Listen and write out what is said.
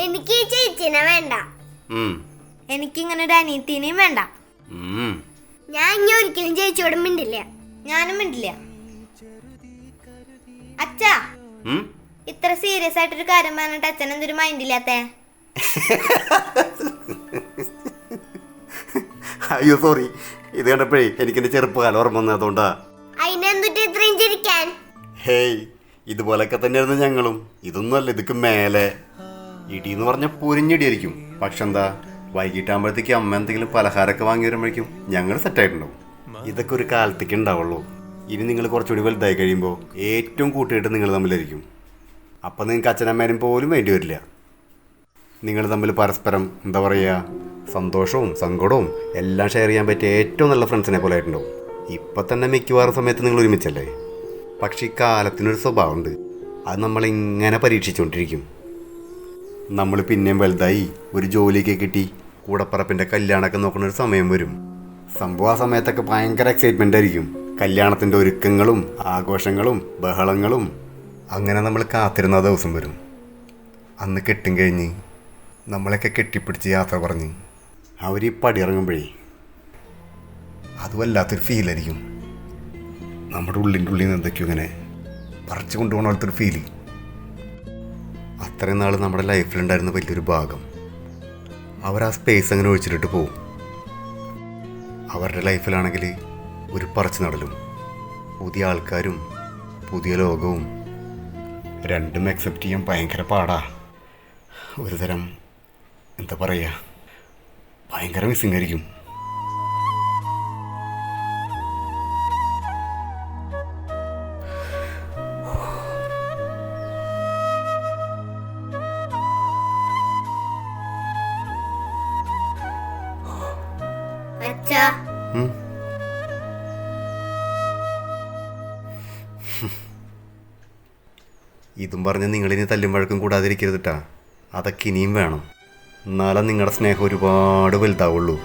എനിക്ക് ഈ ചേച്ചിനെ വേണ്ട. എനിക്ക് ഇങ്ങനെ ഒരു അനിയത്തിനെയും വേണ്ട. ഞാൻ ഇനി ഒരിക്കലും ചേച്ചിയോട് മിണ്ടില്ല. ഞാനും മിണ്ടില്ല. അച്ഛാ? ഇത്ര സീരിയസ് ആയിട്ടൊരു കാര്യം പറഞ്ഞിട്ട് അച്ഛൻ എന്തൊരു മൈൻഡ് ഇല്ലാത്തേ? അയ്യോ സോറി ഇത് കണ്ടപ്പോഴേ എനിക്ക് എന്റെ ചെറുപ്പകാലം ഓർമ്മ വന്നതുകൊണ്ടാ അതിനെന്തിട്ട് ഇത്രയും ചിരിക്കാൻ? ഹേയ് ഇതുപോലൊക്കെ തന്നെയായിരുന്നു ഞങ്ങളും. ഇതൊന്നും അല്ല ഇതൊക്കെ മേലെ. ഇടി എന്ന് പറഞ്ഞാൽ പൊരിഞ്ഞിടിയായിരിക്കും. പക്ഷെ എന്താ വൈകിട്ടാകുമ്പോഴത്തേക്ക് അമ്മ എന്തെങ്കിലും പലഹാരമൊക്കെ വാങ്ങി വരുമ്പോഴേക്കും ഞങ്ങൾ സെറ്റായിട്ടുണ്ടാവും ഇതൊക്കെ ഒരു കാലത്തേക്ക് ഉണ്ടാവുള്ളൂ. ഇനി നിങ്ങൾ കുറച്ചുകൂടി വലുതായി കഴിയുമ്പോൾ ഏറ്റവും കൂട്ടിയിട്ട് നിങ്ങൾ തമ്മിലായിരിക്കും. അപ്പം നിങ്ങൾക്ക് അച്ഛനമ്മേരും പോലും വേണ്ടി വരില്ല. നിങ്ങൾ തമ്മിൽ പരസ്പരം എന്താ പറയുക സന്തോഷവും സങ്കടവും എല്ലാം ഷെയർ ചെയ്യാൻ പറ്റിയ ഏറ്റവും നല്ല ഫ്രണ്ട്സിനെ പോലെ ആയിട്ടുണ്ടാവും. ഇപ്പം തന്നെ മിക്കവാറും സമയത്ത് നിങ്ങൾ ഒരുമിച്ചല്ലേ? പക്ഷേ ഈ കാലത്തിനൊരു സ്വഭാവമുണ്ട്. അത് നമ്മളിങ്ങനെ പരീക്ഷിച്ചുകൊണ്ടിരിക്കും. നമ്മൾ പിന്നെയും വലുതായി ഒരു ജോലിയൊക്കെ കിട്ടി. കൂടപ്പറപ്പിന്റെ കല്യാണമൊക്കെ നോക്കുന്ന ഒരു സമയം വരും. സംഭവം ആ സമയത്തൊക്കെ ഭയങ്കര എക്സൈറ്റ്മെന്റ് ആയിരിക്കും. കല്യാണത്തിന്റെ ഒരുക്കങ്ങളും ആഘോഷങ്ങളും ബഹളങ്ങളും അങ്ങനെ നമ്മൾ കാത്തിരുന്ന ദിവസം വരും. അന്ന് കെട്ടും കഴിഞ്ഞ് നമ്മളെയൊക്കെ കെട്ടിപ്പിടിച്ച് യാത്ര പറഞ്ഞ് അവർ ഈ പടിയിറങ്ങുമ്പോഴേ അത് വല്ലാത്തൊരു ഫീലായിരിക്കും നമ്മുടെ ഉള്ളിന്റെ ഉള്ളിൽ നിന്ന് എന്തൊക്കെയോ ഇങ്ങനെ പറിച്ചു കൊണ്ടുപോകണ പോലത്തെ ഫീൽ അത്രയും നാൾ നമ്മുടെ ലൈഫിലുണ്ടായിരുന്ന വലിയൊരു ഭാഗം. അവർ ആ സ്പേസ് അങ്ങനെ ഒഴിച്ചിട്ട് പോവും. അവരുടെ ലൈഫിലാണെങ്കിൽ ഒരു പറച്ചു നടലും പുതിയ ആൾക്കാരും പുതിയ ലോകവും രണ്ടും അക്സെപ്റ്റ് ചെയ്യാൻ ഭയങ്കര പാടാ. ഒരു തരം എന്താ പറയുക ഭയങ്കര മിസ്സിങ് ആയിരിക്കും. ഇതും പറഞ്ഞ് നിങ്ങളിനി തല്ലും വഴക്കും കൂടാതിരിക്കരുത് കേട്ടാ അതൊക്കെ ഇനിയും വേണം. എന്നാലും നിങ്ങളുടെ സ്നേഹം ഒരുപാട് വലുതാവുള്ളൂ.